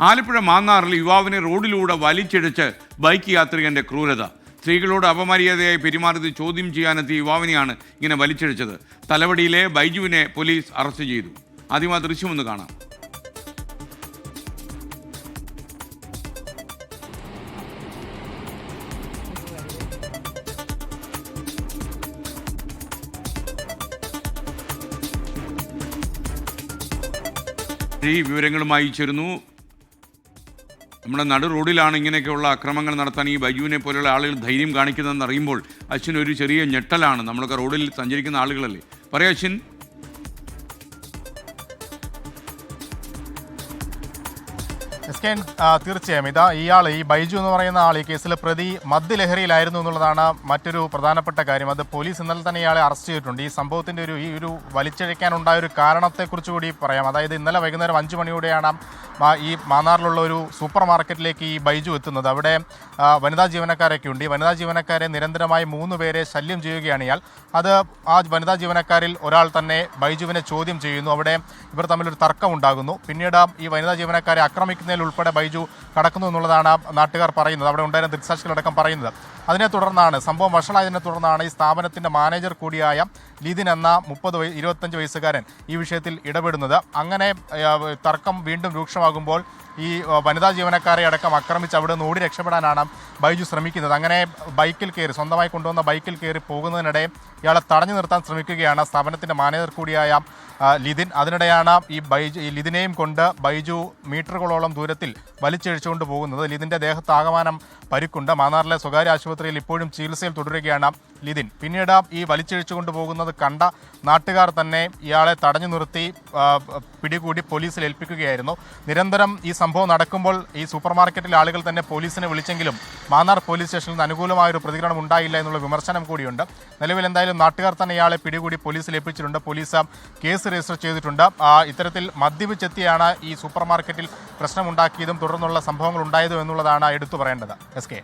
ആലപ്പുഴ മാന്നാറിൽ യുവാവിനെ റോഡിലൂടെ വലിച്ചിഴച്ച് ബൈക്ക് യാത്രികന്റെ ക്രൂരത. സ്ത്രീകളോട് അപമര്യാദയായി പെരുമാറിയത് ചോദ്യം ചെയ്യാനെത്തിയ യുവാവിനെയാണ് ഇങ്ങനെ വലിച്ചിഴച്ചത് തലവടിയിലെ ബൈജുവിനെ പോലീസ് അറസ്റ്റ് ചെയ്തു. ആദ്യം ആ ദൃശ്യമൊന്ന് കാണാം. വിവരങ്ങളുമായി ചേരുന്നു നമ്മുടെ നടു റോഡിലാണ് ഇങ്ങനെയൊക്കെയുള്ള അക്രമങ്ങൾ നടത്താൻ ഈ ബൈജുവിനെ പോലെയുള്ള ആളുകൾ ധൈര്യം കാണിക്കുന്നതെന്ന് അറിയുമ്പോൾ അശ്വിൻ ഒരു ചെറിയ ഞെട്ടലാണ്. നമ്മളൊക്കെ റോഡിൽ സഞ്ചരിക്കുന്ന ആളുകളല്ലേ. പറയാം അശ്വിൻ. തീർച്ചയായും. ഇതാ ഇയാൾ ഈ ബൈജു എന്ന് പറയുന്ന ആൾ ഈ കേസിൽ പ്രതി മദ്യലഹരിയിലായിരുന്നു എന്നുള്ളതാണ് മറ്റൊരു പ്രധാനപ്പെട്ട കാര്യം. അത് പോലീസ് ഇന്നലെ തന്നെ ഇയാളെ അറസ്റ്റ് ചെയ്തിട്ടുണ്ട്. ഈ സംഭവത്തിന്റെ ഒരു ഈ ഒരു വലിച്ചഴിക്കാനുണ്ടായ ഒരു കാരണത്തെക്കുറിച്ച് കൂടി പറയാം. അതായത് ഇന്നലെ വൈകുന്നേരം അഞ്ചു മണിയോടെയാണ് ഈ മാന്നാറിലുള്ള ഒരു സൂപ്പർ മാർക്കറ്റിലേക്ക് ഈ ബൈജു എത്തുന്നത്. അവിടെ വനിതാ ജീവനക്കാരൊക്കെ ഉണ്ട്. ഈ വനിതാ ജീവനക്കാരെ നിരന്തരമായി മൂന്ന് പേരെ ശല്യം ചെയ്യുകയാണ് ഇയാൾ. അത് ആ വനിതാ ജീവനക്കാരിൽ ഒരാൾ തന്നെ ബൈജുവിനെ ചോദ്യം ചെയ്യുന്നു. അവിടെ ഇവർ തമ്മിലൊരു തർക്കം ഉണ്ടാകുന്നു. പിന്നീട് ഈ വനിതാ ജീവനക്കാരെ ആക്രമിക്കുന്നതിൽ ഉൾപ്പെടെ ബൈജു കടക്കുന്നു എന്നുള്ളതാണ് നാട്ടുകാർ പറയുന്നത്. അവിടെ ഉണ്ടായിരുന്ന ദൃക്സാക്ഷികളടക്കം പറയുന്നത്. അതിനെ തുടർന്നാണ് സംഭവം വഷളായതിനെ തുടർന്നാണ് ഈ സ്ഥാപനത്തിന്റെ മാനേജർ കൂടിയായ ലിതിൻ എന്ന മുപ്പത് ഇരുപത്തഞ്ച് വയസ്സുകാരൻ ഈ വിഷയത്തിൽ ഇടപെടുന്നത്. അങ്ങനെ തർക്കം വീണ്ടും രൂക്ഷമാകുമ്പോൾ ഈ വനിതാ ജീവനക്കാരെ അടക്കം ആക്രമിച്ച് അവിടെ നിന്ന് ഓടി രക്ഷപ്പെടാനാണ് ബൈജു ശ്രമിക്കുന്നത്. അങ്ങനെ ബൈക്കിൽ കയറി സ്വന്തമായി കൊണ്ടുവന്ന ബൈക്കിൽ കയറി പോകുന്നതിനിടെ ഇയാളെ തടഞ്ഞു നിർത്താൻ ശ്രമിക്കുകയാണ് സ്ഥാപനത്തിന്റെ മാനേജർ കൂടിയായ ലിതിൻ അതിനിടെയാണ് ഈ ബൈജു ഈ ലിതിനെയും കൊണ്ട് ബൈജു മീറ്ററുകളോളം ദൂരത്തിൽ വലിച്ചഴിച്ചുകൊണ്ട് പോകുന്നത്. ലിതിന്റെ ദേഹത്താകമാനം പരിക്കുണ്ട്. മാന്നാറിലെ സ്വകാര്യ ആശുപത്രിയിൽ ഇപ്പോഴും ചികിത്സയിൽ തുടരുകയാണ് ലിതിൻ. പിന്നീട് ഈ വലിച്ചിഴച്ചുകൊണ്ട് പോകുന്നത് കണ്ട നാട്ടുകാർ തന്നെ ഇയാളെ തടഞ്ഞു നിർത്തി പിടികൂടി പോലീസിൽ ഏൽപ്പിക്കുകയായിരുന്നു. നിരന്തരം ഈ സംഭവം നടക്കുമ്പോൾ ഈ സൂപ്പർ മാർക്കറ്റിലെ ആളുകൾ തന്നെ പോലീസിനെ വിളിച്ചെങ്കിലും മാന്നാർ പോലീസ് സ്റ്റേഷനിൽ നിന്ന് അനുകൂലമായൊരു പ്രതികരണം ഉണ്ടായില്ല എന്നുള്ള വിമർശനം കൂടിയുണ്ട്. നിലവിൽ എന്തായാലും നാട്ടുകാർ തന്നെ ഇയാളെ പിടികൂടി പോലീസിൽ ഏൽപ്പിച്ചിട്ടുണ്ട്. പോലീസ് കേസ് രജിസ്റ്റർ ചെയ്തിട്ടുണ്ട്. ഇത്തരത്തിൽ മദ്യപിച്ചെത്തിയാണ് ഈ സൂപ്പർ മാർക്കറ്റിൽ പ്രശ്നമുണ്ടാക്കിയതും തുടർന്നുള്ള സംഭവങ്ങൾ ഉണ്ടായതും എന്നുള്ളതാണ് എടുത്തു പറയേണ്ടത്. S K.